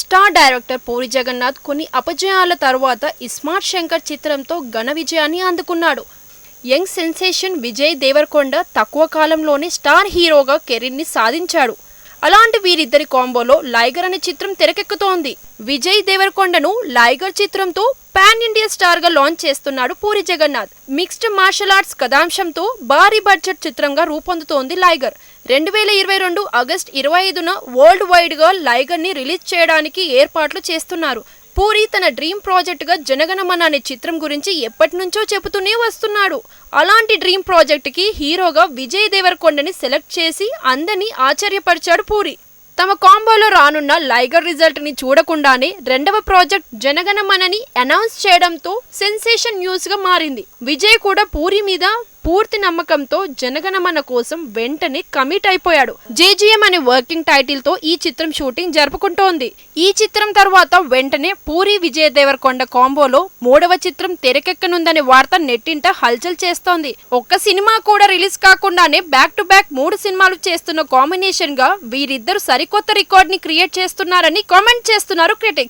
Star director puri Jagannadh కొన్ని అపజయాల తర్వాత ఇస్మార్ట్ శంకర్ చిత్రంతో ఘన విజయాన్ని అందుకున్నాడు. యంగ్ సెన్సేషన్ విజయ్ దేవరకొండ తక్కువ కాలంలోనే స్టార్ హీరోగా కెరీర్ని సాధించాడు. అలాంటి వీరిద్దరి కాంబోలో లైగర్ అనే చిత్రం తెరకెక్కుతోంది. విజయ్ దేవరకొండను లైగర్ చిత్రంతో పాన్ ఇండియా స్టార్గా లాంచ్ చేస్తున్నాడు Puri Jagannadh. Mixed martial arts కథాంశంతో భారీ బడ్జెట్ చిత్రంగా రూపొందుతోంది లైగర్. రెండు వేల ఇరవై రెండు ఆగస్ట్ ఇరవై ఐదున వరల్డ్ వైడ్గా లైగర్ని రిలీజ్ చేయడానికి ఏర్పాట్లు చేస్తున్నారు. పూరి తన డ్రీమ్ ప్రాజెక్టుగా జనగణమన అనే చిత్రం గురించి ఎప్పటి నుంచో చెబుతూనే వస్తున్నాడు. అలాంటి డ్రీమ్ ప్రాజెక్టుకి హీరోగా విజయ్ దేవరకొండని సెలెక్ట్ చేసి అందరినీ ఆశ్చర్యపరిచాడు పూరి. తమ కాంబోలో రానున్న లైగర్ రిజల్ట్ని చూడకుండానే రెండవ ప్రాజెక్ట్ జనగణమనని అనౌన్స్ చేయడంతో సెన్సేషన్ న్యూస్గా మారింది. విజయ్ కూడా పూరి మీద పూర్తి నమ్మకంతో జనగణమన కోసం వెంటనే కమిట్ అయిపోయాడు. జేజీఎం అనే వర్కింగ్ టైటిల్తో ఈ చిత్రం షూటింగ్ జరుపుకుంటోంది. ఈ చిత్రం తర్వాత వెంటనే పూరి విజయ్ దేవరకొండ కాంబోలో మూడవ చిత్రం తెరకెక్కనుందనే వార్త నెట్టింట హల్చల్ చేస్తోంది. ఒక్క సినిమా కూడా రిలీజ్ కాకుండానే బ్యాక్ టు బ్యాక్ మూడు సినిమాలు చేస్తున్న కాంబినేషన్గా వీరిద్దరు సరికొత్త రికార్డ్ని క్రియేట్ చేస్తున్నారని కామెంట్ చేస్తున్నారు క్రిటిక్స్